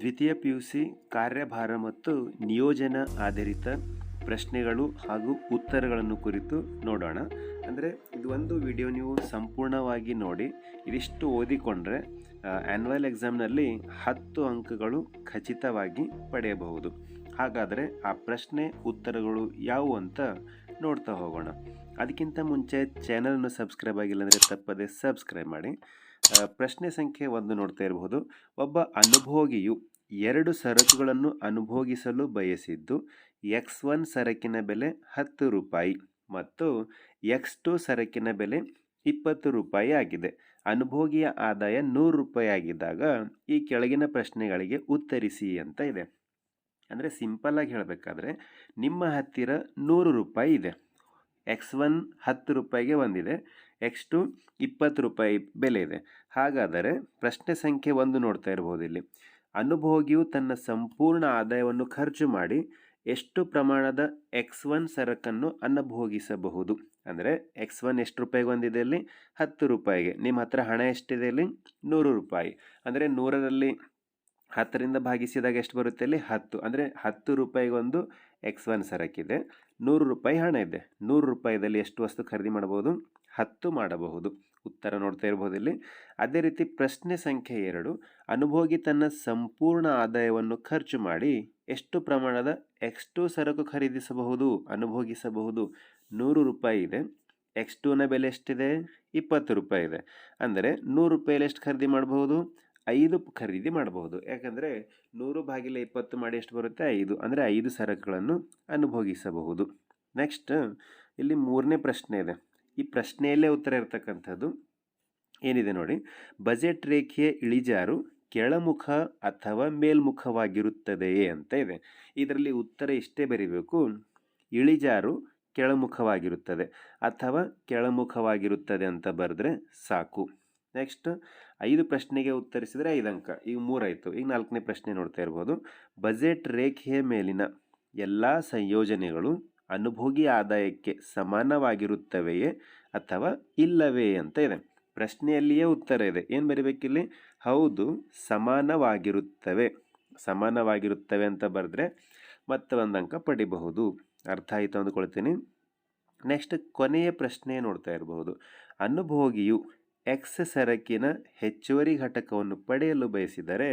ದ್ವಿತೀಯ P U C ಕಾರ್ಯಭಾರ ಮತ್ತು ನಿಯೋಜನ ಆಧಾರಿತ ಪ್ರಶ್ನೆಗಳು ಹಾಗೂ ಉತ್ತರಗಳನ್ನು ಕುರಿತು ನೋಡೋಣ. ಅಂದರೆ ಇದು ಒಂದು ವಿಡಿಯೋ ನೀವು ಸಂಪೂರ್ಣವಾಗಿ ನೋಡಿ, ಇದಿಷ್ಟು ಓದಿಕೊಂಡ್ರೆ ಆ್ಯನ್ವಲ್ ಎಕ್ಸಾಮ್ನಲ್ಲಿ ಹತ್ತು ಅಂಕಗಳು ಖಚಿತವಾಗಿ ಪಡೆಯಬಹುದು. ಹಾಗಾದರೆ ಆ ಪ್ರಶ್ನೆ, ಉತ್ತರಗಳು ಯಾವುವು ಅಂತ ನೋಡ್ತಾ ಹೋಗೋಣ. ಅದಕ್ಕಿಂತ ಮುಂಚೆ ಚಾನಲನ್ನು ಸಬ್ಸ್ಕ್ರೈಬ್ ಆಗಿಲ್ಲ ಅಂದರೆ ತಪ್ಪದೆ ಸಬ್ಸ್ಕ್ರೈಬ್ ಮಾಡಿ. ಪ್ರಶ್ನೆ ಸಂಖ್ಯೆ ಒಂದು ನೋಡ್ತಾ ಇರಬಹುದು. ಒಬ್ಬ ಅನುಭೋಗಿಯು ಎರಡು ಸರಕುಗಳನ್ನು ಅನುಭೋಗಿಸಲು ಬಯಸಿದ್ದು, ಎಕ್ಸ್ ಒನ್ ಸರಕಿನ ಬೆಲೆ ಹತ್ತು ರೂಪಾಯಿ ಮತ್ತು ಎಕ್ಸ್ ಟು ಸರಕಿನ ಬೆಲೆ ಇಪ್ಪತ್ತು ರೂಪಾಯಿ ಆಗಿದೆ. ಅನುಭೋಗಿಯ ಆದಾಯ ನೂರು ರೂಪಾಯಿ ಆಗಿದ್ದಾಗ ಈ ಕೆಳಗಿನ ಪ್ರಶ್ನೆಗಳಿಗೆ ಉತ್ತರಿಸಿ ಅಂತ ಇದೆ. ಅಂದರೆ ಸಿಂಪಲ್ಲಾಗಿ ಹೇಳಬೇಕಾದ್ರೆ ನಿಮ್ಮ ಹತ್ತಿರ ನೂರು ರೂಪಾಯಿ ಇದೆ. ಎಕ್ಸ್ ಒನ್ ಹತ್ತು ರೂಪಾಯಿಗೆ ಒಂದಿದೆ. ಎಕ್ಸ್ ಟು ಇಪ್ಪತ್ತು ರೂಪಾಯಿ ಬೆಲೆ ಇದೆ. ಹಾಗಾದರೆ ಪ್ರಶ್ನೆ ಸಂಖ್ಯೆ ಒಂದು ನೋಡ್ತಾ ಇರ್ಬೋದು ಇಲ್ಲಿ. ಅನುಭೋಗಿಯು ತನ್ನ ಸಂಪೂರ್ಣ ಆದಾಯವನ್ನು ಖರ್ಚು ಮಾಡಿ ಎಷ್ಟು ಪ್ರಮಾಣದ ಎಕ್ಸ್ ಒನ್ ಸರಕನ್ನು ಅನುಭೋಗಿಸಬಹುದು? ಅಂದರೆ ಎಕ್ಸ್ ಒನ್ ಎಷ್ಟು ರೂಪಾಯಿಗೆ ಒಂದಿದೆ ಇಲ್ಲಿ? ಹತ್ತು ರೂಪಾಯಿಗೆ. ನಿಮ್ಮ ಹತ್ರ ಹಣ ಎಷ್ಟಿದೆ ಇಲ್ಲಿ? ನೂರು ರೂಪಾಯಿ. ಅಂದರೆ ನೂರರಲ್ಲಿ ಹತ್ತರಿಂದ ಭಾಗಿಸಿದಾಗ ಎಷ್ಟು ಬರುತ್ತೆ ಇಲ್ಲಿ? ಹತ್ತು. ಅಂದರೆ ಹತ್ತು ರೂಪಾಯಿಗೊಂದು ಎಕ್ಸ್ ಒನ್ ಸರಕಿದೆ. ನೂರು ರೂಪಾಯಿ ಹಣ ಇದೆ. ನೂರು ರೂಪಾಯಿದಲ್ಲಿ ಎಷ್ಟು ವಸ್ತು ಖರೀದಿ ಮಾಡಬಹುದು ಹತ್ತು ಮಾಡಬಹುದು. ಉತ್ತರ ನೋಡ್ತಾ ಇರ್ಬೋದು ಇಲ್ಲಿ. ಅದೇ ರೀತಿ ಪ್ರಶ್ನೆ ಸಂಖ್ಯೆ ಎರಡು, ಅನುಭೋಗಿ ತನ್ನ ಸಂಪೂರ್ಣ ಆದಾಯವನ್ನು ಖರ್ಚು ಮಾಡಿ ಎಷ್ಟು ಪ್ರಮಾಣದ ಎಕ್ಸ್ಟು ಸರಕು ಖರೀದಿಸಬಹುದು, ಅನುಭೋಗಿಸಬಹುದು? ನೂರು ರೂಪಾಯಿ ಇದೆ. ಎಕ್ಸ್ ಟೂನ ಬೆಲೆ ಎಷ್ಟಿದೆ? ಇಪ್ಪತ್ತು ರೂಪಾಯಿ ಇದೆ. ಅಂದರೆ ನೂರು ರೂಪಾಯಲ್ಲಿ ಎಷ್ಟು ಖರೀದಿ ಮಾಡಬಹುದು? ಐದು ಖರೀದಿ ಮಾಡಬಹುದು. ಯಾಕಂದರೆ ನೂರು ಭಾಗಿಲೆ ಇಪ್ಪತ್ತು ಮಾಡಿ ಎಷ್ಟು ಬರುತ್ತೆ? ಐದು. ಅಂದರೆ ಐದು ಸರಕುಗಳನ್ನು ಅನುಭೋಗಿಸಬಹುದು. ನೆಕ್ಸ್ಟ್ ಇಲ್ಲಿ ಮೂರನೇ ಪ್ರಶ್ನೆ ಇದೆ. ಈ ಪ್ರಶ್ನೆಯಲ್ಲೇ ಉತ್ತರ ಇರತಕ್ಕಂಥದ್ದು ಏನಿದೆ ನೋಡಿ, ಬಜೆಟ್ ರೇಖೆಯ ಇಳಿಜಾರು ಕೆಳಮುಖ ಅಥವಾ ಮೇಲ್ಮುಖವಾಗಿರುತ್ತದೆಯೇ ಅಂತ ಇದೆ. ಇದರಲ್ಲಿ ಉತ್ತರ ಇಷ್ಟೇ ಬರಿಬೇಕು. ಇಳಿಜಾರು ಕೆಳಮುಖವಾಗಿರುತ್ತದೆ ಅಥವಾ ಕೆಳಮುಖವಾಗಿರುತ್ತದೆ ಅಂತ ಬರೆದ್ರೆ ಸಾಕು. ನೆಕ್ಸ್ಟ್ ಐದು ಪ್ರಶ್ನೆಗೆ ಉತ್ತರಿಸಿದರೆ ಐದು ಅಂಕ. ಈಗ ಮೂರಾಯಿತು. ಈಗ ನಾಲ್ಕನೇ ಪ್ರಶ್ನೆ ನೋಡ್ತಾ ಇರ್ಬೋದು. ಬಜೆಟ್ ರೇಖೆಯ ಮೇಲಿನ ಎಲ್ಲ ಸಂಯೋಜನೆಗಳು ಅನುಭೋಗಿ ಆದಾಯಕ್ಕೆ ಸಮಾನವಾಗಿರುತ್ತವೆಯೇ ಅಥವಾ ಇಲ್ಲವೇ ಅಂತ ಇದೆ. ಪ್ರಶ್ನೆಯಲ್ಲಿಯೇ ಉತ್ತರ ಇದೆ. ಏನು ಬರಿಬೇಕಿಲ್ಲಿ? ಹೌದು, ಸಮಾನವಾಗಿರುತ್ತವೆ. ಸಮಾನವಾಗಿರುತ್ತವೆ ಅಂತ ಬರೆದ್ರೆ ಮತ್ತೆ ಒಂದು ಅಂಕ ಪಡಿಬಹುದು. ಅರ್ಥ ಆಯಿತು ಅಂದುಕೊಳ್ತೀನಿ. ನೆಕ್ಸ್ಟ್ ಕೊನೆಯ ಪ್ರಶ್ನೆ ನೋಡ್ತಾ ಇರಬಹುದು. ಅನುಭೋಗಿಯು ಎಕ್ಸ್ ಸರಕಿನ ಹೆಚ್ಚುವರಿ ಘಟಕವನ್ನು ಪಡೆಯಲು ಬಯಸಿದರೆ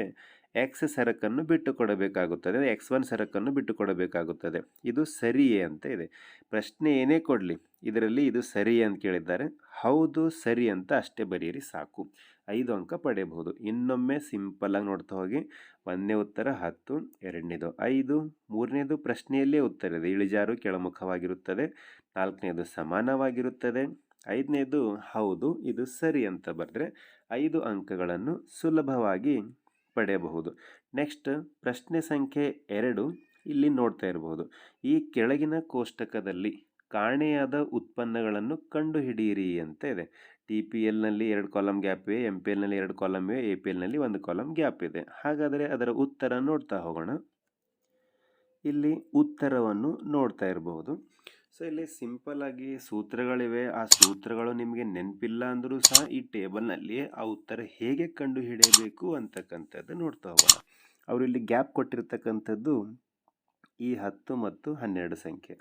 ಎಕ್ಸ್ ಸರಕನ್ನು ಬಿಟ್ಟು ಕೊಡಬೇಕಾಗುತ್ತದೆ ಎಕ್ಸ್ ಒನ್ ಸರಕನ್ನು ಬಿಟ್ಟು ಕೊಡಬೇಕಾಗುತ್ತದೆ ಇದು ಸರಿಯೇ ಅಂತ ಇದೆ. ಪ್ರಶ್ನೆ ಏನೇ ಕೊಡಲಿ, ಇದರಲ್ಲಿ ಇದು ಸರಿ ಅಂತ ಕೇಳಿದ್ದಾರೆ. ಹೌದು, ಸರಿ ಅಂತ ಅಷ್ಟೇ ಬರೆಯಿರಿ ಸಾಕು. ಐದು ಅಂಕ ಪಡೆಯಬಹುದು. ಇನ್ನೊಮ್ಮೆ ಸಿಂಪಲ್ಲಾಗಿ ನೋಡ್ತಾ ಹೋಗಿ. ಒಂದನೇ ಉತ್ತರ, ಹತ್ತು, ಎರಡನೇದು, ಐದು. ಮೂರನೇದು ಪ್ರಶ್ನೆಯಲ್ಲೇ ಉತ್ತರ ಇದೆ. ಇಳಿಜಾರು, ಕೆಳಮುಖವಾಗಿರುತ್ತದೆ. ನಾಲ್ಕನೇದು ಸಮಾನವಾಗಿರುತ್ತದೆ. ಐದನೇದು ಹೌದು, ಇದು ಸರಿ ಅಂತ ಬರೆದ್ರೆ ಐದು ಅಂಕಗಳನ್ನು ಸುಲಭವಾಗಿ ಪಡೆಯಬಹುದು. ನೆಕ್ಸ್ಟ್ ಪ್ರಶ್ನೆ ಸಂಖ್ಯೆ ಎರಡು ಇಲ್ಲಿ ನೋಡ್ತಾ ಇರಬಹುದು. ಈ ಕೆಳಗಿನ ಕೋಷ್ಟಕದಲ್ಲಿ ಕಾಣೆಯಾದ ಉತ್ಪನ್ನಗಳನ್ನು ಕಂಡುಹಿಡಿಯಿರಿ ಅಂತ ಇದೆ. ಟಿ ಪಿ ಎಲ್ನಲ್ಲಿ ಎರಡು ಕಾಲಮ್ ಗ್ಯಾಪ್ ಇವೆ ಎಂ ಪಿ ಎಲ್ನಲ್ಲಿ ಎರಡು ಕಾಲಮ್ ಇವೆ ಎ ಪಿ ಎಲ್ನಲ್ಲಿ ಒಂದು ಕಾಲಮ್ ಗ್ಯಾಪ್ ಇದೆ. ಹಾಗಾದರೆ ಅದರ ಉತ್ತರ ನೋಡ್ತಾ ಹೋಗೋಣ. ಇಲ್ಲಿ ಉತ್ತರವನ್ನು ನೋಡ್ತಾ ಇರಬಹುದು. ಸೊ ಇಲ್ಲಿ ಸಿಂಪಲ್ ಆಗಿ ಸೂತ್ರಗಳಿವೆ. ಆ ಸೂತ್ರಗಳು ನಿಮಗೆ ನೆನಪಿಲ್ಲ ಅಂದರೂ ಸಹ ಈ ಟೇಬಲ್ನಲ್ಲಿ ಆ ಉತ್ತರ ಹೇಗೆ ಕಂಡು ಹಿಡಿಯಬೇಕು ಅಂತಕ್ಕಂಥದ್ದು ನೋಡ್ತಾ ಹೋಗೋಣ. ಅವರು ಇಲ್ಲಿ ಗ್ಯಾಪ್ ಕೊಟ್ಟಿರ್ತಕ್ಕಂಥದ್ದು ಈ ಹತ್ತು ಮತ್ತು ಹನ್ನೆರಡು ಸಂಖ್ಯೆ.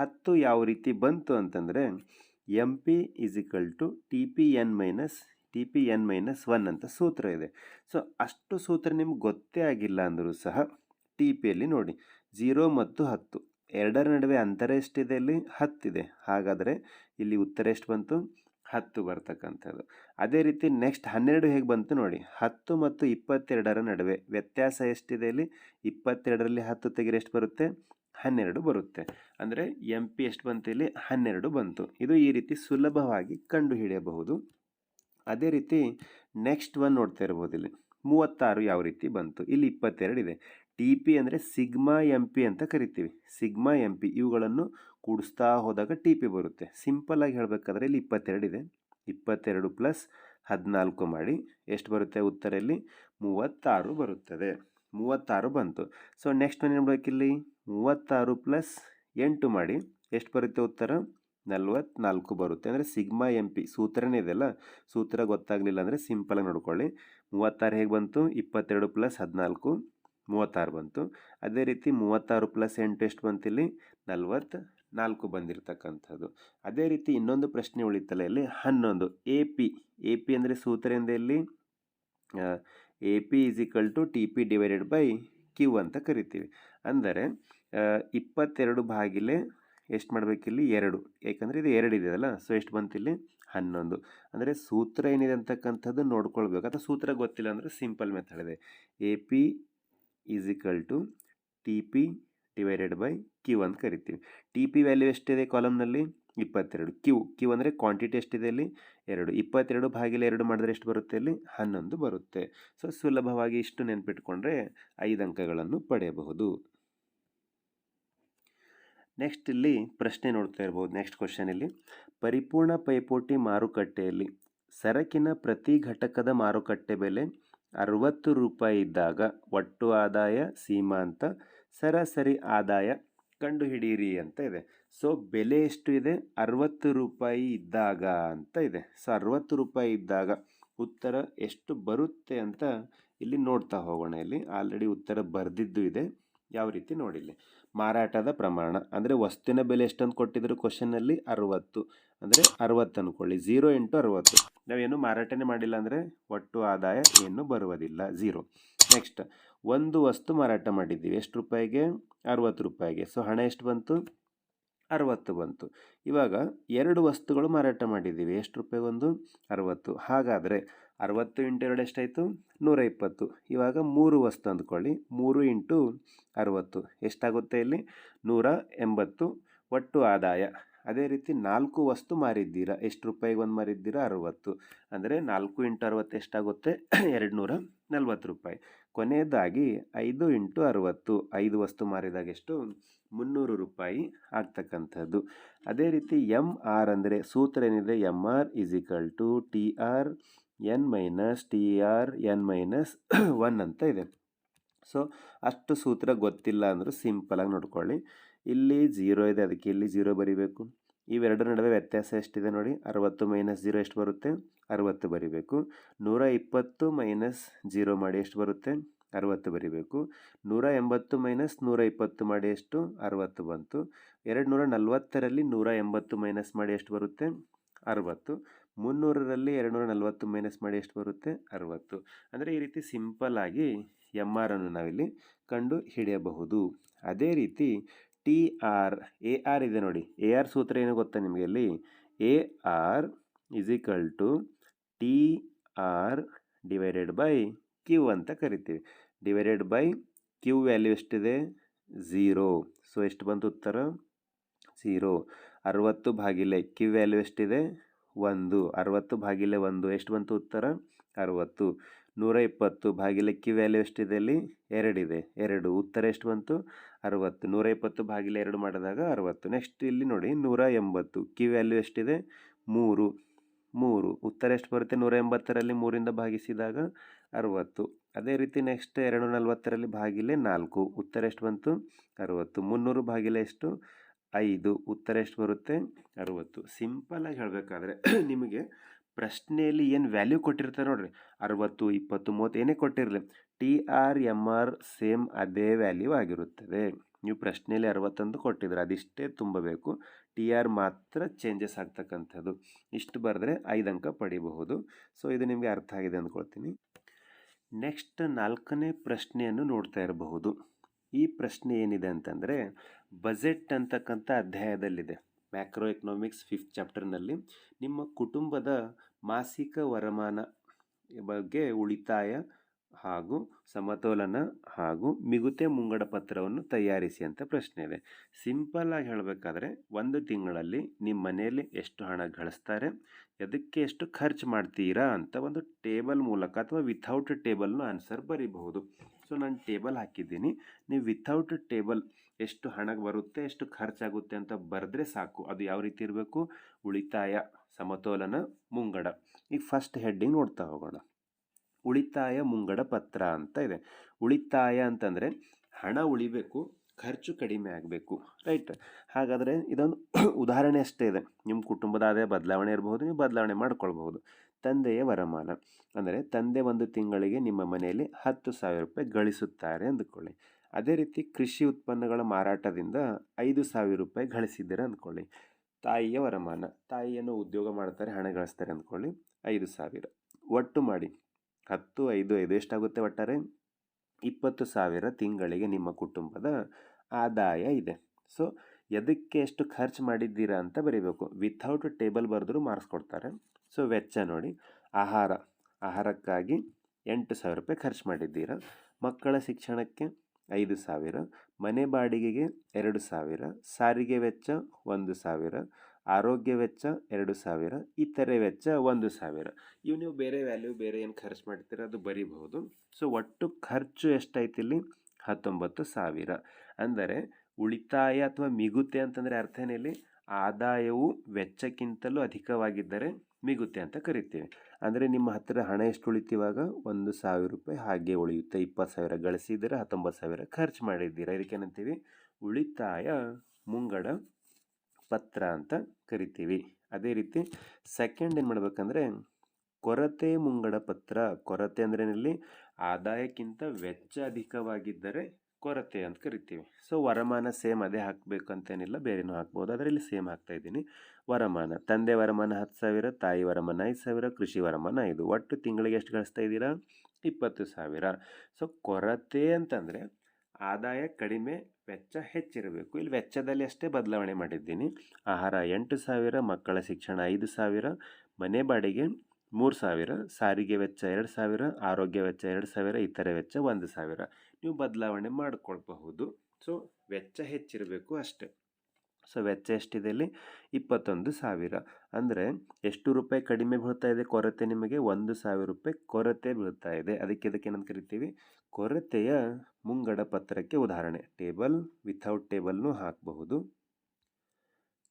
ಹತ್ತು ಯಾವ ರೀತಿ ಬಂತು ಅಂತಂದರೆ M P is equal to T P N minus T P N minus one ಅಂತ ಸೂತ್ರ ಇದೆ. ಸೊ ಅಷ್ಟು ಸೂತ್ರ ನಿಮ್ಗೆ ಗೊತ್ತೇ ಆಗಿಲ್ಲ ಅಂದರೂ ಸಹ ಟಿ ಪಿಯಲ್ಲಿ ನೋಡಿ ಜೀರೋ ಮತ್ತು ಹತ್ತು. ಎರಡರ ನಡುವೆ ಅಂತರ ಎಷ್ಟಿದೆ ಇಲ್ಲಿ ಹತ್ತಿದೆ. ಹಾಗಾದರೆ ಇಲ್ಲಿ ಉತ್ತರ ಎಷ್ಟು ಬಂತು? ಹತ್ತು ಬರ್ತಕ್ಕಂಥದ್ದು. ಅದೇ ರೀತಿ ನೆಕ್ಸ್ಟ್ ಹನ್ನೆರಡು ಹೇಗೆ ಬಂತು ನೋಡಿ? ಹತ್ತು ಮತ್ತು ಇಪ್ಪತ್ತೆರಡರ ನಡುವೆ ವ್ಯತ್ಯಾಸ ಎಷ್ಟಿದೆ ಇಲ್ಲಿ ಇಪ್ಪತ್ತೆರಡರಲ್ಲಿ ಹತ್ತು ತೆಗೆರೆ ಎಷ್ಟು ಬರುತ್ತೆ? ಹನ್ನೆರಡು ಬರುತ್ತೆ. ಅಂದರೆ ಎಂ ಪಿ ಎಷ್ಟು ಬಂತು ಇಲ್ಲಿ? ಹನ್ನೆರಡು ಬಂತು. ಇದು ಈ ರೀತಿ ಸುಲಭವಾಗಿ ಕಂಡುಹಿಡಿಯಬಹುದು. ಅದೇ ರೀತಿ ನೆಕ್ಸ್ಟ್ ಒನ್ ನೋಡ್ತಾ ಇರ್ಬೋದು ಇಲ್ಲಿ. ಮೂವತ್ತಾರು ಯಾವ ರೀತಿ ಬಂತು? ಇಲ್ಲಿ ಇಪ್ಪತ್ತೆರಡು ಇದೆ. ಟಿ ಪಿ ಅಂದರೆ ಸಿಗ್ಮಾ ಎಂ ಪಿ ಅಂತ ಕರಿತೀವಿ. ಸಿಗ್ಮಾ ಎಂ ಪಿ ಇವುಗಳನ್ನು ಕೂಡಿಸ್ತಾ ಹೋದಾಗ ಟಿ ಪಿ ಬರುತ್ತೆ. ಸಿಂಪಲ್ಲಾಗಿ ಹೇಳಬೇಕಾದ್ರೆ ಇಲ್ಲಿ ಇಪ್ಪತ್ತೆರಡು ಇದೆ. ಇಪ್ಪತ್ತೆರಡು ಪ್ಲಸ್ ಹದಿನಾಲ್ಕು ಮಾಡಿ ಎಷ್ಟು ಬರುತ್ತೆ ಉತ್ತರ ಇಲ್ಲಿ? ಮೂವತ್ತಾರು ಬರುತ್ತದೆ. ಮೂವತ್ತಾರು ಬಂತು. ಸೊ ನೆಕ್ಸ್ಟ್ ಏನು ಮಾಡಬೇಕಿಲ್ಲಿ ಮೂವತ್ತಾರು ಪ್ಲಸ್ ಎಂಟು ಮಾಡಿ ಎಷ್ಟು ಬರುತ್ತೆ ಉತ್ತರ? ನಲ್ವತ್ನಾಲ್ಕು ಬರುತ್ತೆ. ಅಂದರೆ ಸಿಗ್ಮಾ ಎಂ ಪಿ ಸೂತ್ರನೇ ಇದೆಯಲ್ಲ ಸೂತ್ರ ಗೊತ್ತಾಗಲಿಲ್ಲ ಅಂದರೆ ಸಿಂಪಲಾಗಿ ನೋಡ್ಕೊಳ್ಳಿ. ಮೂವತ್ತಾರು ಹೇಗೆ ಬಂತು? ಇಪ್ಪತ್ತೆರಡು ಪ್ಲಸ್ ಹದಿನಾಲ್ಕು. ಮೂವತ್ತಾರು ಬಂತು. ಅದೇ ರೀತಿ ಮೂವತ್ತಾರು ಪ್ಲಸ್ ಎಂಟು ಎಷ್ಟು ಬಂತು ಇಲ್ಲಿ ನಲ್ವತ್ತು ನಾಲ್ಕು ಬಂದಿರತಕ್ಕಂಥದ್ದು. ಅದೇ ರೀತಿ ಇನ್ನೊಂದು ಪ್ರಶ್ನೆ ಉಳಿತಲ್ಲ ಇಲ್ಲಿ. ಹನ್ನೊಂದು. A P. ಎ ಪಿ ಅಂದರೆ ಸೂತ್ರ ಇಲ್ಲಿ A P is equal to T P divided by Q ಅಂತ ಕರಿತೀವಿ. ಅಂದರೆ ಇಪ್ಪತ್ತೆರಡು ಬಾಗಿಲೆ ಎಷ್ಟು ಮಾಡಬೇಕಿಲ್ಲಿ? ಎರಡು. ಏಕೆಂದರೆ ಇದು ಎರಡು ಇದೆಯಲ್ಲ. ಸೊ, ಎಷ್ಟು ಬಂತಿಲ್ಲಿ? ಹನ್ನೊಂದು. ಅಂದರೆ ಸೂತ್ರ ಏನಿದೆ ಅಂತಕ್ಕಂಥದ್ದು ನೋಡ್ಕೊಳ್ಬೇಕು. ಅಥವಾ ಸೂತ್ರ ಗೊತ್ತಿಲ್ಲ ಅಂದರೆ ಸಿಂಪಲ್ ಮೆಥಡ್ ಇದೆ. A P is equal to T P divided by Q ಅಂತ ಕರಿತೀವಿ. ಟಿ ಪಿ ವ್ಯಾಲ್ಯೂ ಎಷ್ಟಿದೆ ಕಾಲಮ್ನಲ್ಲಿ ಇಪ್ಪತ್ತೆರಡು. ಕ್ಯೂ ಕ್ಯೂ ಅಂದರೆ ಕ್ವಾಂಟಿಟಿ ಎಷ್ಟಿದೆ ಇಲ್ಲಿ ಎರಡು. ಇಪ್ಪತ್ತೆರಡು ಭಾಗಿಲೆ ಎರಡು ಮಾಡಿದ್ರೆ ಎಷ್ಟು ಬರುತ್ತೆ ಇಲ್ಲಿ ಹನ್ನೊಂದು ಬರುತ್ತೆ. ಸೊ ಸುಲಭವಾಗಿ ಇಷ್ಟು ನೆನ್ಪಿಟ್ಕೊಂಡ್ರೆ ಐದು ಅಂಕಗಳನ್ನು ಪಡೆಯಬಹುದು. ನೆಕ್ಸ್ಟ್ ಇಲ್ಲಿ ಪ್ರಶ್ನೆ ನೋಡ್ತಾ ಇರ್ಬೋದು. ನೆಕ್ಸ್ಟ್ ಕ್ವಶನ್ ಇಲ್ಲಿ. ಪರಿಪೂರ್ಣ ಪೈಪೋಟಿ ಮಾರುಕಟ್ಟೆಯಲ್ಲಿ ಸರಕಿನ ಪ್ರತಿ ಘಟಕದ ಮಾರುಕಟ್ಟೆ ಬೆಲೆ ಅರವತ್ತು ರೂಪಾಯಿ ಇದ್ದಾಗ ಒಟ್ಟು ಆದಾಯ ಸೀಮಾಂತ ಸರಾಸರಿ ಆದಾಯ ಕಂಡುಹಿಡಿಯಿರಿ ಅಂತ ಇದೆ. ಸೊ ಬೆಲೆ ಎಷ್ಟು ಇದೆ? ಅರವತ್ತು ರೂಪಾಯಿ ಇದ್ದಾಗ ಅಂತ ಇದೆ. ಸೊ ಅರವತ್ತು ರೂಪಾಯಿ ಇದ್ದಾಗ ಉತ್ತರ ಎಷ್ಟು ಬರುತ್ತೆ ಅಂತ ಇಲ್ಲಿ ನೋಡ್ತಾ ಹೋಗೋಣ. ಇಲ್ಲಿ ಆಲ್ರೆಡಿ ಉತ್ತರ ಬರೆದಿದ್ದು ಇದೆ. ಯಾವ ರೀತಿ ನೋಡಿಲ್ಲಿ. ಮಾರಾಟದ ಪ್ರಮಾಣ. ಅಂದರೆ ವಸ್ತುವಿನ ಬೆಲೆ ಎಷ್ಟಂತ ಕೊಟ್ಟಿದ್ರು ಕ್ವಶನಲ್ಲಿ ಅರವತ್ತು. ಅಂದರೆ ಅರವತ್ತು ಅಂದ್ಕೊಳ್ಳಿ ಝೀರೋ ಇಂಟು ಅರವತ್ತು. ನಾವೇನು ಮಾರಾಟನೇ ಮಾಡಿಲ್ಲ ಅಂದರೆ ಒಟ್ಟು ಆದಾಯ ಏನು ಬರುವುದಿಲ್ಲ. ಝೀರೋ ನೆಕ್ಸ್ಟ್ ಒಂದು ವಸ್ತು ಮಾರಾಟ ಮಾಡಿದ್ದೀವಿ. ಎಷ್ಟು ರೂಪಾಯಿಗೆ? ಅರವತ್ತು ರೂಪಾಯಿಗೆ. ಸೊ ಹಣ ಎಷ್ಟು ಬಂತು? ಅರವತ್ತು ಬಂತು. ಇವಾಗ ಎರಡು ವಸ್ತುಗಳು ಮಾರಾಟ ಮಾಡಿದ್ದೀವಿ. ಎಷ್ಟು ರೂಪಾಯಿಗೆ ಒಂದು ಅರವತ್ತು. ಹಾಗಾದರೆ ಅರವತ್ತು ಇಂಟು ಎರಡು ಎಷ್ಟಾಯಿತು? ನೂರ ಇಪ್ಪತ್ತು ಇವಾಗ ಮೂರು ವಸ್ತು ಅಂದ್ಕೊಳ್ಳಿ. ಮೂರು ಇಂಟು ಅರವತ್ತು. ಎಷ್ಟಾಗುತ್ತೆ ಇಲ್ಲಿ? ನೂರ ಎಂಬತ್ತು. ಒಟ್ಟು ಆದಾಯ. ಅದೇ ರೀತಿ ನಾಲ್ಕು ವಸ್ತು ಮಾರಿದ್ದೀರಾ? ಎಷ್ಟು ರೂಪಾಯಿಗೆ ಒಂದು ಮಾರಿದ್ದೀರಾ? ಅರವತ್ತು. ಅಂದರೆ ನಾಲ್ಕು ಇಂಟು ಅರವತ್ತು ಎಷ್ಟಾಗುತ್ತೆ? ಎರಡು ನೂರ ನಲ್ವತ್ತು ರೂಪಾಯಿ. ಕೊನೆಯದಾಗಿ ಐದು ಇಂಟು ಅರವತ್ತು. ಐದು ವಸ್ತು ಮಾರಿದಾಗ ಎಷ್ಟು? ಮುನ್ನೂರು ರೂಪಾಯಿ ಆಗ್ತಕ್ಕಂಥದ್ದು. ಅದೇ ರೀತಿ ಎಂ ಆರ್ ಅಂದರೆ ಸೂತ್ರ ಏನಿದೆ? M R is equal to T R N minus T R N minus one ಅಂತ ಇದೆ. ಸೊ ಅಷ್ಟು ಸೂತ್ರ ಗೊತ್ತಿಲ್ಲ ಅಂದರೂ ಸಿಂಪಲಾಗಿ ನೋಡ್ಕೊಳ್ಳಿ. ಇಲ್ಲಿ ಜೀರೋ ಇದೆ, ಅದಕ್ಕೆ ಇಲ್ಲಿ ಜೀರೋ ಬರಿಬೇಕು. ಇವೆರಡರ ನಡುವೆ ವ್ಯತ್ಯಾಸ ಎಷ್ಟಿದೆ ನೋಡಿ, ಅರವತ್ತು ಮೈನಸ್ ಜೀರೋ ಎಷ್ಟು ಬರುತ್ತೆ? ಅರವತ್ತು ಬರಿಬೇಕು. ನೂರ ಇಪ್ಪತ್ತು ಮೈನಸ್ ಜೀರೋ ಮಾಡಿ ಎಷ್ಟು ಬರುತ್ತೆ? ಅರವತ್ತು ಬರಿಬೇಕು. ನೂರ ಎಂಬತ್ತು ಮೈನಸ್ ನೂರ ಇಪ್ಪತ್ತು ಮಾಡಿ ಎಷ್ಟು? ಅರವತ್ತು ಬಂತು. ಎರಡು ನೂರ ನಲ್ವತ್ತರಲ್ಲಿ ನೂರ ಎಂಬತ್ತು ಮೈನಸ್ ಮಾಡಿ ಎಷ್ಟು ಬರುತ್ತೆ? ಅರವತ್ತು. ಮುನ್ನೂರರಲ್ಲಿ ಎರಡುನೂರ ನಲ್ವತ್ತು ಮೈನಸ್ ಮಾಡಿ ಎಷ್ಟು ಬರುತ್ತೆ? ಅರವತ್ತು. ಅಂದರೆ ಈ ರೀತಿ ಸಿಂಪಲ್ ಆಗಿ ಎಂ ಆರ್ ಅನ್ನು ನಾವಿಲ್ಲಿ ಕಂಡು ಹಿಡಿಯಬಹುದು. ಅದೇ ರೀತಿ ಟಿ ಆರ್ ಎ ಆರ್ ಇದೆ ನೋಡಿ. ಎ ಆರ್ ಸೂತ್ರ ಏನು ಗೊತ್ತಾ ನಿಮಗೆ ಇಲ್ಲಿ? A R is equal to T R divided by Q ಅಂತ ಕರಿತೀವಿ. ಡಿವೈಡೆಡ್ ಬೈ ಕ್ಯೂ ವ್ಯಾಲ್ಯೂ ಎಷ್ಟಿದೆ? ಝೀರೋ ಸೊ ಎಷ್ಟು ಬಂತು ಉತ್ತರ? ಝೀರೋ ಅರುವತ್ತು ಭಾಗಿಲೆ ಕ್ಯೂ ವ್ಯಾಲ್ಯೂ ಎಷ್ಟಿದೆ? ಒಂದು, ಅರವತ್ತು ಭಾಗಿಲೆ ಒಂದು, ಎಷ್ಟು ಬಂತು ಉತ್ತರ? ಅರವತ್ತು. ನೂರ ಇಪ್ಪತ್ತು ಭಾಗಿಲೆ ಕಿ ವ್ಯಾಲ್ಯೂ ಎಷ್ಟಿದೆ ಅಲ್ಲಿ? ಎರಡಿದೆ ಎರಡು. ಉತ್ತರ ಎಷ್ಟು ಬಂತು? ಅರವತ್ತು. ನೂರ ಇಪ್ಪತ್ತು ಭಾಗಿಲೆ ಎರಡು ಮಾಡಿದಾಗ ಅರವತ್ತು. ನೆಕ್ಸ್ಟ್ ಇಲ್ಲಿ ನೋಡಿ, ನೂರ ಎಂಬತ್ತು. ಕಿ ವ್ಯಾಲ್ಯೂ ಎಷ್ಟಿದೆ? ಮೂರು. ಮೂರು. ಉತ್ತರ ಎಷ್ಟು ಬರುತ್ತೆ? ನೂರ ಎಂಬತ್ತರಲ್ಲಿ ಮೂರಿಂದ ಭಾಗಿಸಿದಾಗ ಅರವತ್ತು. ಅದೇ ರೀತಿ ನೆಕ್ಸ್ಟ್ ಎರಡು ನಲ್ವತ್ತರಲ್ಲಿ ಭಾಗಿಲೆ ನಾಲ್ಕು. ಉತ್ತರ ಎಷ್ಟು ಬಂತು? ಅರವತ್ತು. ಮುನ್ನೂರು ಭಾಗಿಲೆ ಎಷ್ಟು? ಐದು, ಉತ್ತರ ಎಷ್ಟು ಬರುತ್ತೆ? ಅರವತ್ತು. ಸಿಂಪಲಾಗಿ ಹೇಳಬೇಕಾದ್ರೆ ನಿಮಗೆ ಪ್ರಶ್ನೆಯಲ್ಲಿ ಏನು ವ್ಯಾಲ್ಯೂ ಕೊಟ್ಟಿರ್ತಾರೆ ನೋಡಿರಿ. ಅರವತ್ತು, ಇಪ್ಪತ್ತು, ಮೂವತ್ತು ಏನೇ ಕೊಟ್ಟಿರಲಿ T R M R same ಅದೇ ವ್ಯಾಲ್ಯೂ ಆಗಿರುತ್ತದೆ. ನೀವು ಪ್ರಶ್ನೆಯಲ್ಲಿ ಅರವತ್ತೊಂದು ಕೊಟ್ಟಿದ್ರೆ ಅದಿಷ್ಟೇ ತುಂಬಬೇಕು. ಟಿ ಆರ್ ಮಾತ್ರ ಚೇಂಜಸ್ ಆಗ್ತಕ್ಕಂಥದ್ದು. ಇಷ್ಟು ಬರೆದ್ರೆ ಐದು ಅಂಕ ಪಡಿಬಹುದು. ಸೊ ಇದು ನಿಮಗೆ ಅರ್ಥ ಆಗಿದೆ ಅಂದ್ಕೊಳ್ತೀನಿ. ನೆಕ್ಸ್ಟ್ ನಾಲ್ಕನೇ ಪ್ರಶ್ನೆಯನ್ನು ನೋಡ್ತಾ ಇರಬಹುದು. ಈ ಪ್ರಶ್ನೆ ಏನಿದೆ ಅಂತಂದರೆ, ಬಜೆಟ್ ಅಂತಕ್ಕಂಥ ಅಧ್ಯಾಯದಲ್ಲಿದೆ. ಮ್ಯಾಕ್ರೋ ಎಕನಾಮಿಕ್ಸ್ ಫಿಫ್ತ್ ಚಾಪ್ಟರ್ನಲ್ಲಿ ನಿಮ್ಮ ಕುಟುಂಬದ ಮಾಸಿಕ ವರಮಾನ ಬಗ್ಗೆ ಉಳಿತಾಯ ಹಾಗೂ ಸಮತೋಲನ ಹಾಗೂ ಮಿಗುತೆ ಮುಂಗಡ ಪತ್ರವನ್ನು ತಯಾರಿಸಿ ಅಂತ ಪ್ರಶ್ನೆ ಇದೆ. ಸಿಂಪಲ್ಲಾಗಿ ಹೇಳಬೇಕಾದ್ರೆ, ಒಂದು ತಿಂಗಳಲ್ಲಿ ನಿಮ್ಮ ಮನೆಯಲ್ಲಿ ಎಷ್ಟು ಹಣ ಗಳಿಸ್ತಾರೆ ಅದಕ್ಕೆ ಎಷ್ಟು ಖರ್ಚು ಮಾಡ್ತೀರಾ ಅಂತ ಒಂದು ಟೇಬಲ್ ಮೂಲಕ ಅಥವಾ ವಿಥೌಟ್ ಟೇಬಲ್ನ ಆನ್ಸರ್ ಬರೀಬಹುದು. ಸೊ ನಾನು ಟೇಬಲ್ ಹಾಕಿದ್ದೀನಿ. ನೀವು ವಿಥೌಟ್ ಟೇಬಲ್ ಎಷ್ಟು ಹಣ ಬರುತ್ತೆ, ಎಷ್ಟು ಖರ್ಚಾಗುತ್ತೆ ಅಂತ ಬರೆದ್ರೆ ಸಾಕು. ಅದು ಯಾವ ರೀತಿ ಇರಬೇಕು? ಉಳಿತಾಯ, ಸಮತೋಲನ, ಮುಂಗಡ. ಈಗ ಫಸ್ಟ್ ಹೆಡ್ಡಿಂಗ್ ನೋಡ್ತಾ ಹೋಗೋಣ. ಉಳಿತಾಯ, ಮುಂಗಡ ಪತ್ರ ಅಂತ ಇದೆ. ಉಳಿತಾಯ ಅಂತಂದರೆ ಹಣ ಉಳಿಬೇಕು, ಖರ್ಚು ಕಡಿಮೆ ಆಗಬೇಕು ರೈಟ್ ಹಾಗಾದರೆ ಇದೊಂದು ಉದಾಹರಣೆ ಅಷ್ಟೇ ಇದೆ. ನಿಮ್ಮ ಕುಟುಂಬದ ಆದಾಯ ಬದಲಾವಣೆ ಇರಬಹುದು, ನೀವು ಬದಲಾವಣೆ ಮಾಡ್ಕೊಳ್ಬಹುದು. ತಂದೆಯ ವರಮಾನ. ಅಂದರೆ ತಂದೆ ಒಂದು ತಿಂಗಳಿಗೆ ನಿಮ್ಮ ಮನೆಯಲ್ಲಿ ಹತ್ತು ಸಾವಿರ ರೂಪಾಯಿ ಗಳಿಸುತ್ತಾರೆ ಅಂದುಕೊಳ್ಳಿ. ಅದೇ ರೀತಿ ಕೃಷಿ ಉತ್ಪನ್ನಗಳ ಮಾರಾಟದಿಂದ ಐದು ಸಾವಿರ ರೂಪಾಯಿ ಗಳಿಸಿದ್ದೀರ ಅಂದ್ಕೊಳ್ಳಿ. ತಾಯಿಯ ವರಮಾನ. ತಾಯಿಯನ್ನು ಉದ್ಯೋಗ ಮಾಡ್ತಾರೆ, ಹಣ ಗಳಿಸ್ತಾರೆ ಅಂದ್ಕೊಳ್ಳಿ. ಐದು ಸಾವಿರ. ಒಟ್ಟು ಮಾಡಿ. ಹತ್ತು, ಐದು ಐದು ಎಷ್ಟಾಗುತ್ತೆ ಒಟ್ಟಾರೆ? ಇಪ್ಪತ್ತು ಸಾವಿರ ತಿಂಗಳಿಗೆ ನಿಮ್ಮ ಕುಟುಂಬದ ಆದಾಯ ಇದೆ. ಸೊ, ಎದಕ್ಕೆ ಎಷ್ಟು ಖರ್ಚು ಮಾಡಿದ್ದೀರಾ ಅಂತ ಬರೀಬೇಕು. ವಿಥೌಟ್ ಟೇಬಲ್ ಬರೆದ್ರು ಮಾರ್ಕ್ಸ್ ಕೊಡ್ತಾರೆ ಸೊ ವೆಚ್ಚ ನೋಡಿ. ಆಹಾರ, ಆಹಾರಕ್ಕಾಗಿ ಎಂಟು ಸಾವಿರ ರೂಪಾಯಿ ಖರ್ಚು ಮಾಡಿದ್ದೀರಾ. ಮಕ್ಕಳ ಶಿಕ್ಷಣಕ್ಕೆ ಐದು ಸಾವಿರ, ಮನೆ ಬಾಡಿಗೆಗೆ ಎರಡು ಸಾವಿರ, ಸಾರಿಗೆ ವೆಚ್ಚ ಒಂದು ಸಾವಿರ, ಆರೋಗ್ಯ ವೆಚ್ಚ ಎರಡು ಸಾವಿರ, ಇತರೆ ವೆಚ್ಚ ಒಂದು ಸಾವಿರ. ಇವು ನೀವು ಬೇರೆ ವ್ಯಾಲ್ಯೂ ಬೇರೆ ಏನು ಖರ್ಚು ಮಾಡ್ತೀರ ಅದು ಬರೀಬಹುದು. ಸೊ ಒಟ್ಟು ಖರ್ಚು ಎಷ್ಟಾಯ್ತು ಇಲ್ಲಿ? ಹತ್ತೊಂಬತ್ತು ಸಾವಿರ. ಅಂದರೆ ಉಳಿತಾಯ ಅಥವಾ ಮಿಗುತೆ ಅಂತಂದರೆ ಅರ್ಥ ಏನಿಲ್ಲಿ. ಆದಾಯವು ವೆಚ್ಚಕ್ಕಿಂತಲೂ ಅಧಿಕವಾಗಿದ್ದರೆ ಮಿಗುತೆ ಅಂತ ಕರಿತೇವೆ. ಅಂದರೆ ನಿಮ್ಮ ಹತ್ತಿರ ಹಣ ಎಷ್ಟು ಉಳಿತೀವಾಗ? ಒಂದು ಸಾವಿರ ರೂಪಾಯಿ ಹಾಗೆ ಉಳಿಯುತ್ತೆ. ಇಪ್ಪತ್ತು ಸಾವಿರ ಗಳಿಸಿದರೆ ಹತ್ತೊಂಬತ್ತು ಸಾವಿರ ಖರ್ಚು ಮಾಡಿದ್ದೀರಾ? ಇದಕ್ಕೇನಂತೀವಿ ಉಳಿತಾಯ ಮುಂಗಡ ಪತ್ರ ಅಂತ ಕರಿತೀವಿ. ಅದೇ ರೀತಿ ಸೆಕೆಂಡ್ ಏನು ಮಾಡಬೇಕಂದ್ರೆ ಕೊರತೆ ಮುಂಗಡ ಪತ್ರ. ಕೊರತೆ ಅಂದ್ರೆ ಏನಲ್ಲಿ ಆದಾಯಕ್ಕಿಂತ ವೆಚ್ಚ ಅಧಿಕವಾಗಿದ್ದರೆ ಕೊರತೆ ಅಂತ ಕರಿತೀವಿ. ಸೊ ವರಮಾನ ಸೇಮ್ ಅದೇ ಹಾಕಬೇಕು ಅಂತೇನಿಲ್ಲ ಬೇರೆನೂ ಹಾಕ್ಬೋದು. ಆದರೆ ಇಲ್ಲಿ ಸೇಮ್ ಹಾಕ್ತಾ ಇದ್ದೀನಿ. ವರಮಾನ. ತಂದೆ ವರಮಾನ ಹತ್ತು ಸಾವಿರ, ತಾಯಿ ವರಮಾನ ಐದು ಸಾವಿರ, ಕೃಷಿ ವರಮಾನ ಐದು. ಒಟ್ಟು ತಿಂಗಳಿಗೆ ಎಷ್ಟು ಗಳಿಸ್ತಾ ಇದ್ದೀರಾ? ಇಪ್ಪತ್ತು ಸಾವಿರ. ಸೊ ಕೊರತೆ ಅಂತಂದರೆ ಆದಾಯ ಕಡಿಮೆ, ವೆಚ್ಚ ಹೆಚ್ಚಿರಬೇಕು. ಇಲ್ಲಿ ವೆಚ್ಚದಲ್ಲಿ ಅಷ್ಟೇ ಬದಲಾವಣೆ ಮಾಡಿದ್ದೀನಿ. ಆಹಾರ ಎಂಟು ಸಾವಿರ, ಮಕ್ಕಳ ಶಿಕ್ಷಣ ಐದು ಸಾವಿರ, ಮನೆ ಬಾಡಿಗೆ ಮೂರು ಸಾವಿರ, ಸಾರಿಗೆ ವೆಚ್ಚ ಎರಡು ಸಾವಿರ, ಆರೋಗ್ಯ ವೆಚ್ಚ ಎರಡು ಸಾವಿರ, ಇತರೆ ವೆಚ್ಚ ಒಂದು ಸಾವಿರ. ನೀವು ಬದಲಾವಣೆ ಮಾಡಿಕೊಳ್ಬಹುದು. ಸೊ ವೆಚ್ಚ ಹೆಚ್ಚಿರಬೇಕು ಅಷ್ಟೆ. ಸೊ ವೆಚ್ಚ ಎಷ್ಟಿದೆ ಇಲ್ಲಿ? ಇಪ್ಪತ್ತೊಂದು ಸಾವಿರ. ಅಂದರೆ ಎಷ್ಟು ರೂಪಾಯಿ ಕಡಿಮೆ ಬೀಳ್ತಾ ಇದೆ ಕೊರತೆ ನಿಮಗೆ? ಒಂದು ಸಾವಿರ ರೂಪಾಯಿ ಕೊರತೆ ಬೀಳ್ತಾ ಇದೆ. ಅದಕ್ಕೆ ಇದಕ್ಕೆ ಏನಂತ ಕರಿತೀವಿ? ಕೊರತೆಯ ಮುಂಗಡ ಪತ್ರಕ್ಕೆ ಉದಾಹರಣೆ. ಟೇಬಲ್ ವಿಥೌಟ್ ಟೇಬಲ್ನು ಹಾಕಬಹುದು.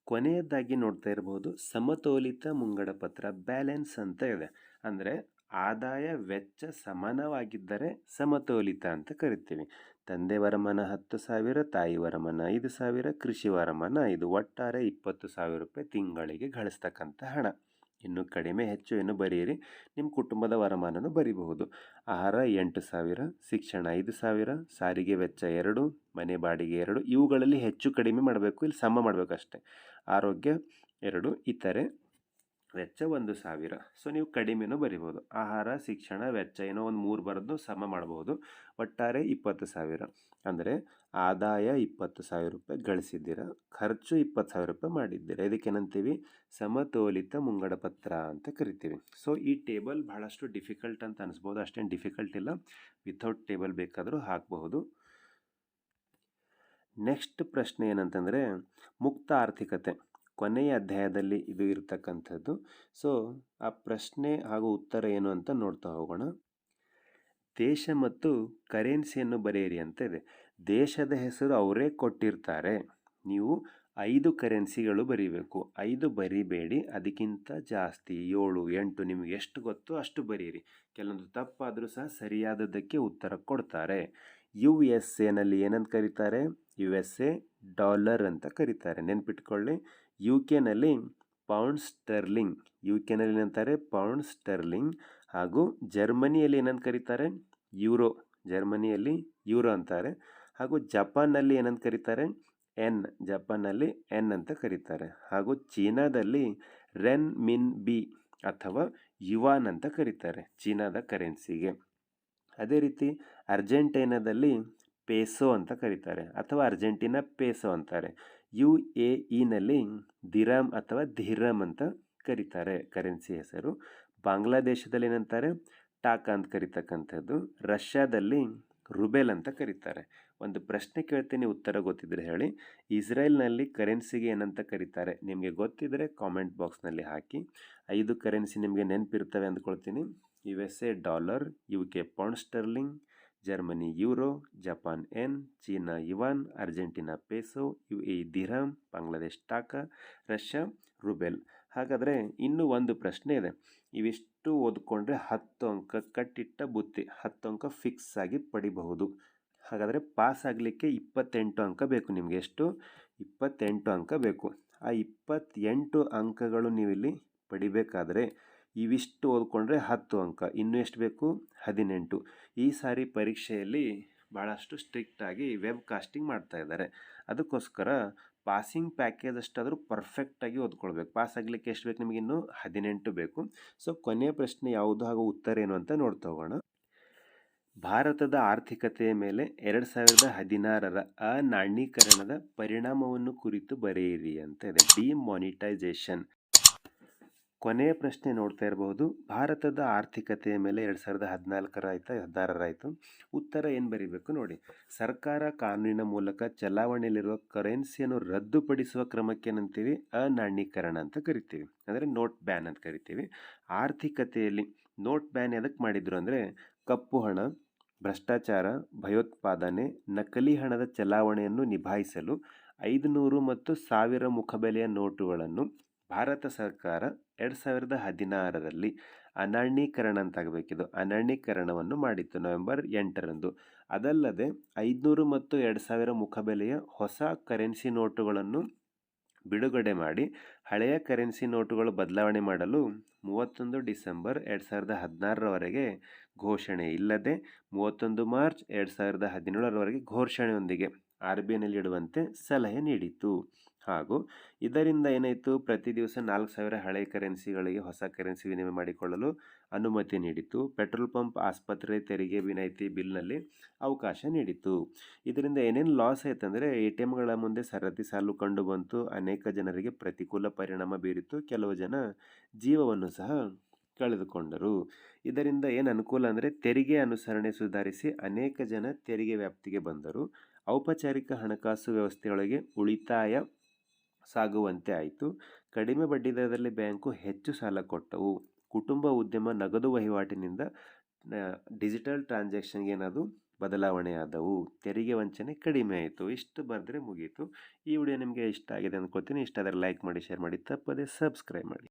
ಕೊನೆಯದಾಗಿ ನೋಡ್ತಾ ಇರಬಹುದು ಸಮತೋಲಿತ ಮುಂಗಡ ಪತ್ರ, ಬ್ಯಾಲೆನ್ಸ್ ಅಂತ ಇದೆ. ಅಂದರೆ ಆದಾಯ ವೆಚ್ಚ ಸಮಾನವಾಗಿದ್ದರೆ ಸಮತೋಲಿತ ಅಂತ ಕರಿತೀವಿ. ತಂದೆ ವರಮಾನ ಹತ್ತು ಸಾವಿರ, ತಾಯಿ ವರಮಾನ ಐದು ಸಾವಿರ, ಕೃಷಿ ವರಮಾನ ಐದು, ಒಟ್ಟಾರೆ ಇಪ್ಪತ್ತು ಸಾವಿರ ರೂಪಾಯಿ ತಿಂಗಳಿಗೆ ಗಳಿಸ್ತಕ್ಕಂಥ ಹಣ. ಇನ್ನು ಕಡಿಮೆ ಹೆಚ್ಚು ಏನು ಬರೆಯಿರಿ, ನಿಮ್ಮ ಕುಟುಂಬದ ವರಮಾನನು ಬರಿಬಹುದು. ಆಹಾರ ಎಂಟು ಸಾವಿರ, ಶಿಕ್ಷಣ ಐದು ಸಾವಿರ, ಸಾರಿಗೆ ವೆಚ್ಚ ಎರಡು, ಮನೆ ಬಾಡಿಗೆ ಎರಡು, ಇವುಗಳಲ್ಲಿ ಹೆಚ್ಚು ಕಡಿಮೆ ಮಾಡಬೇಕು, ಇಲ್ಲಿ ಸಮ ಮಾಡಬೇಕು ಅಷ್ಟೇ. ಆರೋಗ್ಯ ಎರಡು, ಇತರೆ ವೆಚ್ಚ ಒಂದು ಸಾವಿರ. ಸೊ ನೀವು ಕಡಿಮೆನೂ ಬರಿಬೋದು. ಆಹಾರ, ಶಿಕ್ಷಣ, ವೆಚ್ಚ ಏನೋ ಒಂದು ಮೂರು ಬರೆದು ಸಮ ಮಾಡಬಹುದು ಒಟ್ಟಾರೆ ಇಪ್ಪತ್ತು ಸಾವಿರ. ಅಂದರೆ ಆದಾಯ ಇಪ್ಪತ್ತು ಸಾವಿರ ರೂಪಾಯಿ ಗಳಿಸಿದ್ದೀರ. ಖರ್ಚು ಇಪ್ಪತ್ತು ಸಾವಿರ ರೂಪಾಯಿ ಮಾಡಿದ್ದೀರ. ಇದಕ್ಕೇನಂತೀವಿ ಸಮತೋಲಿತ ಮುಂಗಡ ಪತ್ರ ಅಂತ ಕರಿತೀವಿ. ಸೊ ಈ ಟೇಬಲ್ ಬಹಳಷ್ಟು ಡಿಫಿಕಲ್ಟ್ ಅಂತ ಅನಿಸ್ಬೋದು. ಅಷ್ಟೇನು ಡಿಫಿಕಲ್ಟ್ ಇಲ್ಲ. ವಿಥೌಟ್ ಟೇಬಲ್ ಬೇಕಾದರೂ ಹಾಕಬಹುದು. ನೆಕ್ಸ್ಟ್ ಪ್ರಶ್ನೆ ಏನಂತಂದರೆ, ಮುಕ್ತ ಆರ್ಥಿಕತೆ. ಕೊನೆಯ ಅಧ್ಯಾಯದಲ್ಲಿ ಇದು ಇರತಕ್ಕಂಥದ್ದು. ಸೊ ಆ ಪ್ರಶ್ನೆ ಹಾಗೂ ಉತ್ತರ ಏನು ಅಂತ ನೋಡ್ತಾ ಹೋಗೋಣ. ದೇಶ ಮತ್ತು ಕರೆನ್ಸಿಯನ್ನು ಬರೆಯಿರಿ ಅಂತ ಇದೆ. ದೇಶದ ಹೆಸರು ಅವರೇ ಕೊಟ್ಟಿರ್ತಾರೆ. ನೀವು ಐದು ಕರೆನ್ಸಿಗಳು ಬರೀಬೇಕು. ಐದು ಬರಿಬೇಡಿ. ಅದಕ್ಕಿಂತ ಜಾಸ್ತಿ ಏಳು, ಎಂಟು ನಿಮಗೆ ಎಷ್ಟು ಗೊತ್ತೋ ಅಷ್ಟು ಬರೀರಿ. ಕೆಲವೊಂದು ತಪ್ಪಾದರೂ ಸಹ ಸರಿಯಾದದ್ದಕ್ಕೆ ಉತ್ತರ ಕೊಡ್ತಾರೆ. ಯು ಎಸ್ ಎನಲ್ಲಿ ಏನಂತ ಕರೀತಾರೆ? ಯು ಎಸ್ ಎ ಡಾಲರ್ ಅಂತ ಕರೀತಾರೆ. ನೆನ್ಪಿಟ್ಕೊಳ್ಳಿ. ಯು ಕೆನಲ್ಲಿ ಪೌಂಡ್ ಸ್ಟರ್ಲಿಂಗ್. ಯು ಕೆನಲ್ಲಿ ಏನಂತಾರೆ? Pound sterling. ಹಾಗೂ ಜರ್ಮನಿಯಲ್ಲಿ ಏನಂತ ಕರೀತಾರೆ? ಯೂರೋ. ಜರ್ಮನಿಯಲ್ಲಿ ಯೂರೋ ಅಂತಾರೆ. ಹಾಗೂ ಜಪಾನ್ನಲ್ಲಿ ಏನಂತ ಕರೀತಾರೆ? ಎನ್. ಜಪಾನ್ನಲ್ಲಿ ಎನ್ ಅಂತ ಕರೀತಾರೆ. ಹಾಗೂ ಚೀನಾದಲ್ಲಿ ರೆನ್ ಮಿನ್ ಬಿ ಅಥವಾ ಯುವಾನ್ ಅಂತ ಕರೀತಾರೆ. ಚೀನಾದ ಕರೆನ್ಸಿಗೆ. ಅದೇ ರೀತಿ ಅರ್ಜೆಂಟೈನಾದಲ್ಲಿ ಪೇಸೋ ಅಂತ ಕರೀತಾರೆ ಅಥವಾ ಅರ್ಜೆಂಟೀನಾ ಪೇಸೋ ಅಂತಾರೆ. ಯು ಎ ಇನಲ್ಲಿ ದಿರಾಮ್ ಅಥವಾ ಧಿರಮ್ ಅಂತ ಕರೀತಾರೆ ಕರೆನ್ಸಿ ಹೆಸರು. ಬಾಂಗ್ಲಾದೇಶದಲ್ಲಿ ಏನಂತಾರೆ? ಟಾಕ್ ಅಂತ ಕರಿತಕ್ಕಂಥದ್ದು. ರಷ್ಯಾದಲ್ಲಿ ರುಬೆಲ್ ಅಂತ ಕರೀತಾರೆ. ಒಂದು ಪ್ರಶ್ನೆ ಕೇಳ್ತೀನಿ, ಉತ್ತರ ಗೊತ್ತಿದ್ರೆ ಹೇಳಿ. ಇಸ್ರೇಲ್ನಲ್ಲಿ ಕರೆನ್ಸಿಗೆ ಏನಂತ ಕರೀತಾರೆ? ನಿಮಗೆ ಗೊತ್ತಿದ್ದರೆ ಕಾಮೆಂಟ್ ಬಾಕ್ಸ್ನಲ್ಲಿ ಹಾಕಿ. ಐದು ಕರೆನ್ಸಿ ನಿಮಗೆ ನೆನಪಿರ್ತವೆ ಅಂದ್ಕೊಳ್ತೀನಿ. U S A dollar U K pound sterling, Germany euro, Japan yen China yuan, Argentina peso U A dirham Bangladesh taka, Russia rouble. ಹಾಗಾದರೆ ಇನ್ನೂ ಒಂದು ಪ್ರಶ್ನೆ ಇದೆ. ಇವಿಷ್ಟು ಓದ್ಕೊಂಡ್ರೆ ಹತ್ತು ಅಂಕ ಕಟ್ಟಿಟ್ಟ ಬುತ್ತಿ, ಹತ್ತು ಅಂಕ ಫಿಕ್ಸ್ ಆಗಿ ಪಡಿಬಹುದು. ಹಾಗಾದರೆ ಪಾಸ್ ಆಗಲಿಕ್ಕೆ ಇಪ್ಪತ್ತೆಂಟು ಅಂಕ ಬೇಕು ನಿಮಗೆ. ಎಷ್ಟು? ಇಪ್ಪತ್ತೆಂಟು ಅಂಕ ಬೇಕು. ಆ ಇಪ್ಪತ್ತೆಂಟು ಅಂಕಗಳು ನೀವಿಲ್ಲಿ ಪಡಿಬೇಕಾದ್ರೆ ಇವಿಷ್ಟು ಓದ್ಕೊಂಡ್ರೆ ಹತ್ತು ಅಂಕ, ಇನ್ನು ಎಷ್ಟು ಬೇಕು? ಹದಿನೆಂಟು. ಈ ಸಾರಿ ಪರೀಕ್ಷೆಯಲ್ಲಿ ಭಾಳಷ್ಟು ಸ್ಟ್ರಿಕ್ಟಾಗಿ ವೆಬ್ ಕಾಸ್ಟಿಂಗ್ ಮಾಡ್ತಾ ಇದ್ದಾರೆ. ಅದಕ್ಕೋಸ್ಕರ ಪಾಸಿಂಗ್ ಪ್ಯಾಕೇಜ್ ಅಷ್ಟಾದರೂ ಪರ್ಫೆಕ್ಟಾಗಿ ಓದ್ಕೊಳ್ಬೇಕು. ಪಾಸ್ ಆಗಲಿಕ್ಕೆ ಎಷ್ಟು ಬೇಕು ನಿಮಗೆ ಇನ್ನೂ? ಹದಿನೆಂಟು ಬೇಕು. ಸೊ ಕೊನೆಯ ಪ್ರಶ್ನೆ ಯಾವುದು ಹಾಗೂ ಉತ್ತರ ಏನು ಅಂತ ನೋಡ್ತಾ ಹೋಗೋಣ. ಭಾರತದ ಆರ್ಥಿಕತೆಯ ಮೇಲೆ ಎರಡು ಸಾವಿರದ ಹದಿನಾರರ ಅನಾಣ್ಯೀಕರಣದ ಪರಿಣಾಮವನ್ನು ಕುರಿತು ಬರೆಯಿರಿ ಅಂತ ಇದೆ. ಡಿಮಾನಿಟೈಸೇಷನ್ ಕೊನೆಯ ಪ್ರಶ್ನೆ ನೋಡ್ತಾ ಇರಬಹುದು. ಭಾರತದ ಆರ್ಥಿಕತೆಯ ಮೇಲೆ ಎರಡು ಸಾವಿರದ ಹದಿನಾಲ್ಕರ ಆಯ್ತಾ, ಹದಿನಾರರ ಆಯಿತು. ಉತ್ತರ ಏನು ಬರೀಬೇಕು ನೋಡಿ. ಸರ್ಕಾರ ಕಾನೂನಿನ ಮೂಲಕ ಚಲಾವಣೆಯಲ್ಲಿರುವ ಕರೆನ್ಸಿಯನ್ನು ರದ್ದುಪಡಿಸುವ ಕ್ರಮಕ್ಕೆ ಏನಂತೀವಿ? ಅನಾಣ್ಯೀಕರಣ ಅಂತ ಕರಿತೀವಿ. ಅಂದರೆ ನೋಟ್ ಬ್ಯಾನ್ ಅಂತ ಕರಿತೀವಿ. ಆರ್ಥಿಕತೆಯಲ್ಲಿ ನೋಟ್ ಬ್ಯಾನ್ ಎದಕ್ಕೆ ಮಾಡಿದ್ರು ಅಂದರೆ ಕಪ್ಪು ಹಣ, ಭ್ರಷ್ಟಾಚಾರ, ಭಯೋತ್ಪಾದನೆ, ನಕಲಿ ಹಣದ ಚಲಾವಣೆಯನ್ನು ನಿಭಾಯಿಸಲು ಐದುನೂರು ಮತ್ತು ಸಾವಿರ ಮುಖಬೆಲೆಯ ನೋಟುಗಳನ್ನು ಭಾರತ ಸರ್ಕಾರ ಎರಡು ಸಾವಿರದ ಹದಿನಾರರಲ್ಲಿ ಅನರ್ಣೀಕರಣ ಅಂತ ಅನರ್ಣೀಕರಣವನ್ನು ಮಾಡಿತ್ತು ನವೆಂಬರ್ ಎಂಟರಂದು. ಅದಲ್ಲದೆ ಐದುನೂರು ಮತ್ತು ಎರಡು ಸಾವಿರ ಮುಖಬೆಲೆಯ ಹೊಸ ಕರೆನ್ಸಿ ನೋಟುಗಳನ್ನು ಬಿಡುಗಡೆ ಮಾಡಿ, ಹಳೆಯ ಕರೆನ್ಸಿ ನೋಟುಗಳು ಬದಲಾವಣೆ ಮಾಡಲು ಮೂವತ್ತೊಂದು ಡಿಸೆಂಬರ್ ಎರಡು ಸಾವಿರದ ಹದಿನಾರರವರೆಗೆ ಘೋಷಣೆ ಇಲ್ಲದೆ, ಮೂವತ್ತೊಂದು ಮಾರ್ಚ್ ಎರಡು ಸಾವಿರದ ಹದಿನೇಳರವರೆಗೆ ಘೋಷಣೆಯೊಂದಿಗೆ ಆರ್ ಬಿ ಐನಲ್ಲಿ ಇಡುವಂತೆ ಸಲಹೆ ನೀಡಿತು ಹಾಗೂ ಇದರಿಂದ ಏನಾಯಿತು, ಪ್ರತಿ ದಿವಸ ನಾಲ್ಕು ಸಾವಿರ ಹಳೆ ಕರೆನ್ಸಿಗಳಿಗೆ ಹೊಸ ಕರೆನ್ಸಿ ವಿನಿಮಯ ಮಾಡಿಕೊಳ್ಳಲು ಅನುಮತಿ ನೀಡಿತು ಪೆಟ್ರೋಲ್ ಪಂಪ್ ಆಸ್ಪತ್ರೆ ತೆರಿಗೆ ವಿನಾಯಿತಿ ಬಿಲ್ನಲ್ಲಿ ಅವಕಾಶ ನೀಡಿತು ಇದರಿಂದ ಏನೇನು ಲಾಸ್ ಆಯ್ತಂದರೆ, ಎ ಟಿ ಎಮ್ಗಳ ಮುಂದೆ ಸರತಿ ಸಾಲು ಕಂಡು ಬಂತು ಅನೇಕ ಜನರಿಗೆ ಪ್ರತಿಕೂಲ ಪರಿಣಾಮ ಬೀರಿತು. ಕೆಲವು ಜನ ಜೀವವನ್ನು ಸಹ ಕಳೆದುಕೊಂಡರು. ಇದರಿಂದ ಏನು ಅನುಕೂಲ ಅಂದರೆ, ತೆರಿಗೆ ಅನುಸರಣೆ ಸುಧಾರಿಸಿ ಅನೇಕ ಜನ ತೆರಿಗೆ ವ್ಯಾಪ್ತಿಗೆ ಬಂದರು. ಔಪಚಾರಿಕ ಹಣಕಾಸು ವ್ಯವಸ್ಥೆಯೊಳಗೆ ಉಳಿತಾಯ ಸಾಗುವಂತೆ ಆಯಿತು. ಕಡಿಮೆ ಬಡ್ಡಿದರದಲ್ಲಿ ಬ್ಯಾಂಕು ಹೆಚ್ಚು ಸಾಲ ಕೊಟ್ಟವು. ಕುಟುಂಬ ಉದ್ಯಮ ನಗದು ವಹಿವಾಟಿನಿಂದ ಡಿಜಿಟಲ್ ಟ್ರಾನ್ಸಾಕ್ಷನ್ಗೆ ಏನದು ಬದಲಾವಣೆ ಆದವು. ತೆರಿಗೆ ವಂಚನೆ ಕಡಿಮೆ ಆಯಿತು. ಇಷ್ಟು ಬರೆದ್ರೆ ಮುಗೀತು. ಈ ವಿಡಿಯೋ ನಿಮಗೆ ಇಷ್ಟ ಆಗಿದೆ ಅಂದ್ಕೋತೀನಿ ಇಷ್ಟ ಆದರೆ ಲೈಕ್ ಮಾಡಿ, ಶೇರ್ ಮಾಡಿ. ತಪ್ಪದೆ ಸಬ್ಸ್ಕ್ರೈಬ್ ಮಾಡಿ.